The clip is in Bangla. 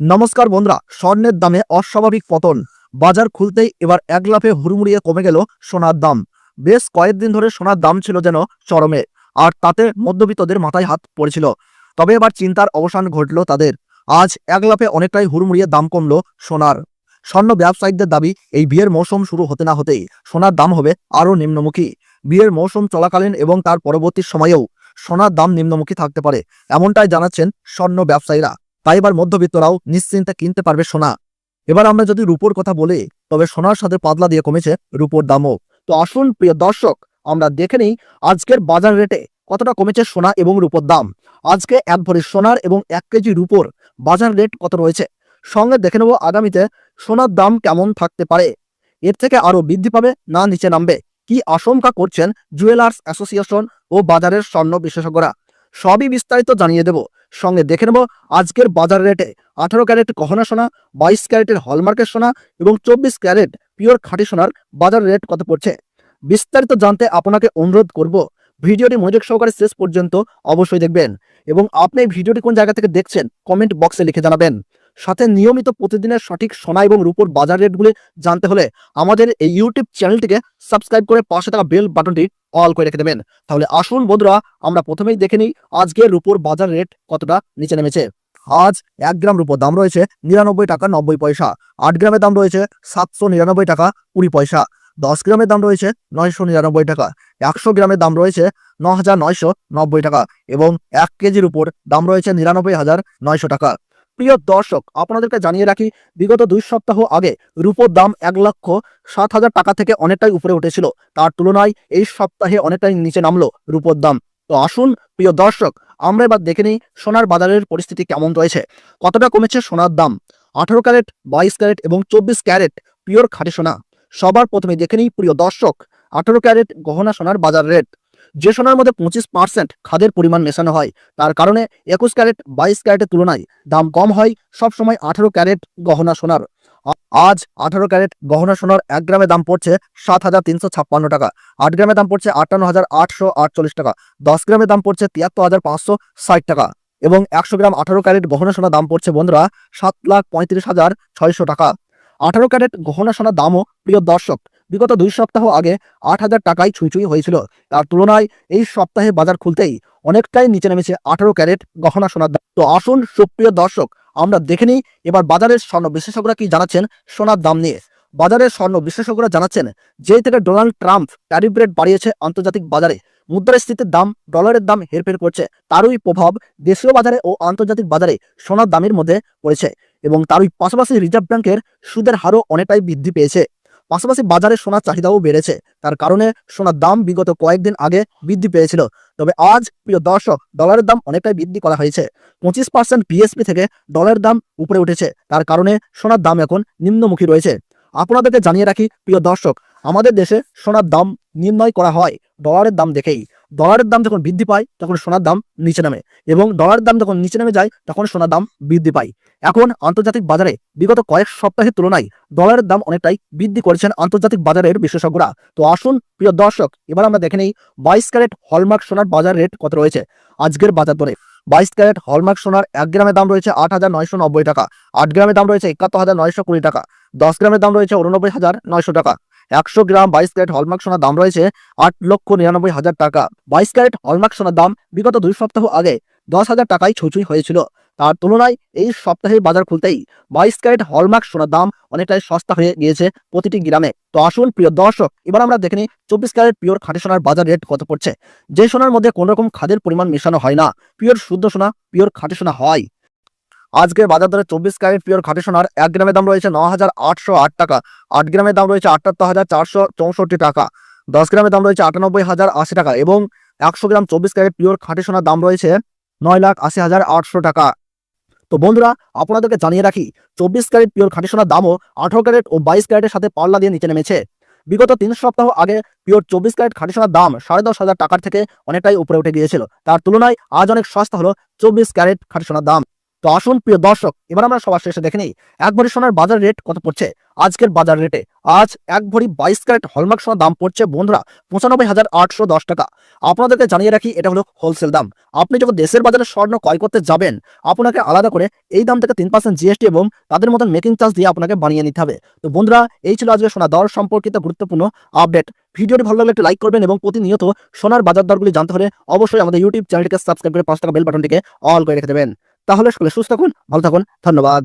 নমস্কার বন্ধুরা, স্বর্ণের দামে অস্বাভাবিক পতন। বাজার খুলতেই এবার এক লাফে হুড়মুড়িয়ে কমে গেল সোনার দাম। বেশ কয়েকদিন ধরে সোনার দাম ছিল যেন চরমে, আর তাতে মধ্যবিত্তদের মাথায় হাত পড়েছিল। তবে এবার চিন্তার অবসান ঘটল তাদের। আজ এক লাফে অনেকটাই হুড়মুড়িয়ে দাম কমলো সোনার। স্বর্ণ ব্যবসায়ীদের দাবি, এই বিয়ের মৌসুম শুরু হতে না হতেই সোনার দাম হবে আরও নিম্নমুখী। বিয়ের মৌসুম চলাকালীন এবং তার পরবর্তী সময়েও সোনার দাম নিম্নমুখী থাকতে পারে, এমনটাই জানাচ্ছেন স্বর্ণ ব্যবসায়ীরা। তাই এবার মধ্যবিত্তরাও নিশ্চিন্তে কিনতে পারবে সোনা। এবার আমরা যদি রূপোর কথা বলি, তবে সোনার সাথে পাতলা দিয়ে কমেছে রূপোর দামও। তো আসুন, প্রিয় দর্শক, আমরা দেখে নিই আজকের বাজার রেটে কতটা কমেছে সোনা এবং রূপোর দাম। আজকে এক ভরি সোনার এবং এক কেজি রূপোর বাজার রেট কত রয়েছে? সঙ্গে দেখে নেব আগামীতে সোনার দাম কেমন থাকতে পারে। এর থেকে আরও বৃদ্ধি পাবে না নিচে নামবে? কি আশঙ্কা করছেন জুয়েলার্স অ্যাসোসিয়েশন ও বাজারের স্বর্ণ বিশেষজ্ঞরা? সবই বিস্তারিত জানিয়ে দেব। সঙ্গে দেখে নেব আজকের বাজার রেটে। আঠারো ক্যারেট গহনা সোনা, বাইশ ক্যারেটের হলমার্কের সোনা এবং চব্বিশ ক্যারেট পিওর খাঁটি সোনার বাজার রেট কত পড়ছে? বিস্তারিত জানতে আপনাকে অনুরোধ করব। ভিডিওটি মনোযোগ সহকারে শেষ পর্যন্ত অবশ্যই দেখবেন এবং আপনি ভিডিওটি কোন জায়গা থেকে দেখছেন কমেন্ট বক্সে লিখে জানাবেন। সাথে নিয়মিত প্রতিদিনের সঠিক সোনা এবং রূপোর বাজার রেটগুলি জানতে হলে আমাদের এই ইউটিউব চ্যানেলটিকে সাবস্ক্রাইব করে পাশে থাকা বেল বাটনটি অল করে রেখে দেবেন। তাহলে আসুন বন্ধুরা, আমরা প্রথমেই দেখে নিই আজকের রূপোর বাজার রেট কতটা নিচে নেমেছে। আজ এক গ্রাম রূপোর দাম রয়েছে নিরানব্বই টাকা নব্বই পয়সা, আট গ্রামের দাম রয়েছে সাতশো নিরানব্বই টাকা কুড়ি পয়সা, দশ গ্রামের দাম রয়েছে নয়শো নিরানব্বই টাকা, একশো গ্রামের দাম রয়েছে ন হাজার নয়শো নব্বই টাকা এবং এক কেজির উপর দাম রয়েছে নিরানব্বই হাজার নয়শো টাকা। প্রিয় দর্শক, আপনাদেরকে জানিয়ে রাখি, বিগত দুই সপ্তাহ আগে রূপোর দাম এক লক্ষ সাত হাজার টাকা থেকে অনেকটাই উপরে উঠেছিল। তার তুলনায় এই সপ্তাহে অনেকটাই নিচে নামলো রূপোর দাম। তো আসুন, প্রিয় দর্শক, আমরা এবার দেখে নিই সোনার বাজারের পরিস্থিতি কেমন রয়েছে। কতটা কমেছে সোনার দাম? আঠারো ক্যারেট, বাইশ ক্যারেট এবং চব্বিশ ক্যারেট পিওর খাঁটি সোনা। সবার প্রথমে দেখে নিই, প্রিয় দর্শক, আঠারো ক্যারেট গহনা সোনার বাজার রেট। যে সোনার মধ্যে পঁচিশ পার্সেন্ট খাদের পরিমাণ মেশানো হয়, তার কারণে একুশ ক্যারেট বাইশ ক্যারেটের তুলনায় দাম কম হয় সবসময় আঠারো ক্যারেট গহনা সোনার। আজ আঠারো ক্যারেট গহনা সোনার এক গ্রামের দাম পড়ছে সাত হাজার তিনশো ছাপ্পান্ন টাকা, আট গ্রামের দাম পড়ছে আটান্ন হাজার আটশো আটচল্লিশ টাকা, দশ গ্রামের দাম পড়ছে তিয়াত্তর হাজার পাঁচশো ষাট টাকা এবং একশো গ্রাম আঠারো ক্যারেট গহনা সোনার দাম পড়ছে বন্ধুরা সাত লাখ পঁয়ত্রিশ হাজার ছয়শো টাকা। আঠারো ক্যারেট গহনা সোনার দামও প্রিয় দর্শক বিগত দুই সপ্তাহ আগে আট হাজার টাকায় ছুঁই ছুঁই হয়েছিল। তার তুলনায় এই সপ্তাহে বাজার খুলতেই অনেকটাই নিচে নেমেছে আঠারো ক্যারেট গহনা সোনার দাম। তো আসুন, সুপ্রিয় দর্শক, আমরা দেখে নিই, এবার বাজারের স্বর্ণ বিশেষজ্ঞরা কি জানাচ্ছেন সোনার দাম নিয়ে? বাজারের স্বর্ণ বিশেষজ্ঞরা জানাচ্ছেন, যেই থেকে ডোনাল্ড ট্রাম্প ট্যারিফ রেট বাড়িয়েছে আন্তর্জাতিক বাজারে, মুদ্রাস্ফীতির দাম, ডলারের দাম হেরফের করছে, তারই প্রভাব দেশীয় বাজারে ও আন্তর্জাতিক বাজারে সোনার দামের মধ্যে পড়েছে এবং তারই পাশাপাশি রিজার্ভ ব্যাংকের সুদের হারও অনেকটাই বৃদ্ধি পেয়েছে। পাশাপাশি বাজারে সোনার চাহিদাও বেড়েছে। তার কারণে সোনার দাম বিগত কয়েকদিন আগে বৃদ্ধি পেয়েছিল। তবে আজ, প্রিয় দর্শক, ডলারের দাম অনেকটাই বৃদ্ধি করা হয়েছে। পঁচিশ পার্সেন্ট পিএসপি থেকে ডলারের দাম উপরে উঠেছে। তার কারণে সোনার দাম এখন নিম্নমুখী রয়েছে। আপনাদেরকে জানিয়ে রাখি, প্রিয় দর্শক, আমাদের দেশে সোনার দাম নির্ণয় করা হয় ডলারের দাম দেখেই। ডলারের দাম যখন বৃদ্ধি পায়, তখন সোনার দাম নিচে নামে এবং ডলারের দাম যখন নিচে নেমে যায়, তখন সোনার দাম বৃদ্ধি পায়। এখন আন্তর্জাতিক বাজারে বিগত কয়েক সপ্তাহের তুলনায় ডলারের দাম অনেকটাই বৃদ্ধি করেছেন আন্তর্জাতিক বাজারের বিশেষজ্ঞরা। তো আসুন, প্রিয় দর্শক, এবার আমরা দেখে নেই বাইশ ক্যারেট হলমার্ক সোনার বাজার রেট কত রয়েছে। আজকের বাজার দরে বাইশ ক্যারেট হলমার্ক সোনার এক গ্রামের দাম রয়েছে আট হাজার নয়শো নব্বই টাকা, আট গ্রামের দাম রয়েছে একাত্তর হাজার নয়শো কুড়ি টাকা, দশ গ্রামের দাম রয়েছে উননব্বই হাজার নয়শো টাকা। একশো গ্রাম বাইশ ক্যারেট হলমার্ক সোনার দাম রয়েছে আট লক্ষ নিরানব্বই হাজার টাকা। বাইশ ক্যারেট হলমার্ক সোনার দাম বিগত দুই সপ্তাহ আগে দশ হাজার টাকায় ছুঁচুই হয়েছিল। তার তুলনায় এই সপ্তাহে বাজার খুলতেই বাইশ ক্যারেট হলমার্ক সোনার দাম অনেকটাই সস্তা হয়ে গিয়েছে প্রতিটি গ্রামে। তো আসুন প্রিয় দর্শক, এবার আমরা দেখে নিই চব্বিশ ক্যারেট পিওর খাঁটি সোনার বাজার রেট কত পড়ছে। যে সোনার মধ্যে কোনো রকম খাদের পরিমাণ মেশানো হয় না। পিওর শুদ্ধ সোনা, পিওর খাঁটি সোনা হয়। আজকে বাজার দরে চব্বিশ ক্যারেট পিওর খাঁটি সোনার এক গ্রামের দাম রয়েছে ন হাজার আটশো আট টাকা। আট গ্রামের দাম রয়েছে আটাত্তর হাজার চারশো চৌষট্টি টাকা। দশ গ্রামের দাম রয়েছে আটানব্বই হাজার আশি টাকা এবং একশো গ্রাম চব্বিশ ক্যারেট পিওর খাঁটি সোনার দাম রয়েছে নয় লাখ আশি হাজার আটশো টাকা। তো বন্ধুরা, আপনাদেরকে জানিয়ে রাখি, চব্বিশ ক্যারেট পিওর খাঁটি সোনার দামও আঠারো ক্যারেট ও বাইশ ক্যারেটের সাথে পাল্লা দিয়ে নিচে নেমেছে। বিগত তিন সপ্তাহ আগে পিওর চব্বিশ ক্যারেট খাঁটি সোনার দাম সাড়ে দশ হাজার টাকার থেকে অনেকটাই উপরে উঠে গিয়েছিল। তার তুলনায় আজ অনেক সস্তা হলো চব্বিশ ক্যারেট খাঁটি সোনার দাম। তো আসুন, প্রিয় দর্শক, এবার আমরা সবার শেষে দেখে নিই, এক ভরি সোনার বাজার রেট কত পড়ছে? আজকের বাজার রেটে আজ এক ভরি বাইশ ক্যারেট হলমার্ক সোনার দাম পড়ছে বন্ধুরা পঁচানব্বই হাজার আটশো দশ টাকা। আপনাদেরকে জানিয়ে রাখি, এটা হলো হোলসেল দাম। আপনি যখন দেশের বাজারে স্বর্ণ ক্রয় করতে যাবেন, আপনাকে আলাদা করে এই দাম থেকে তিন পার্সেন্ট জিএসটি এবং তাদের মতন মেকিং চার্জ দিয়ে আপনাকে বানিয়ে নিতে হবে। তো বন্ধুরা, এই ছিল আজকে সোনা দর সম্পর্কিত গুরুত্বপূর্ণ আপডেট ভিডিওটি ভালো লাগলে একটু লাইক করবেন এবং প্রতিনিয়ত সোনার বাজার দরগুলি জানতে হলে অবশ্যই আমাদের ইউটিউব চ্যানেলটিকে সাবস্ক্রাইব করে পাঁচ টাকা বেল বাটনটিকে অল করে রেখে দেবেন। তাহলে সকলে সুস্থ থাকুন ভালো থাকুন ধন্যবাদ।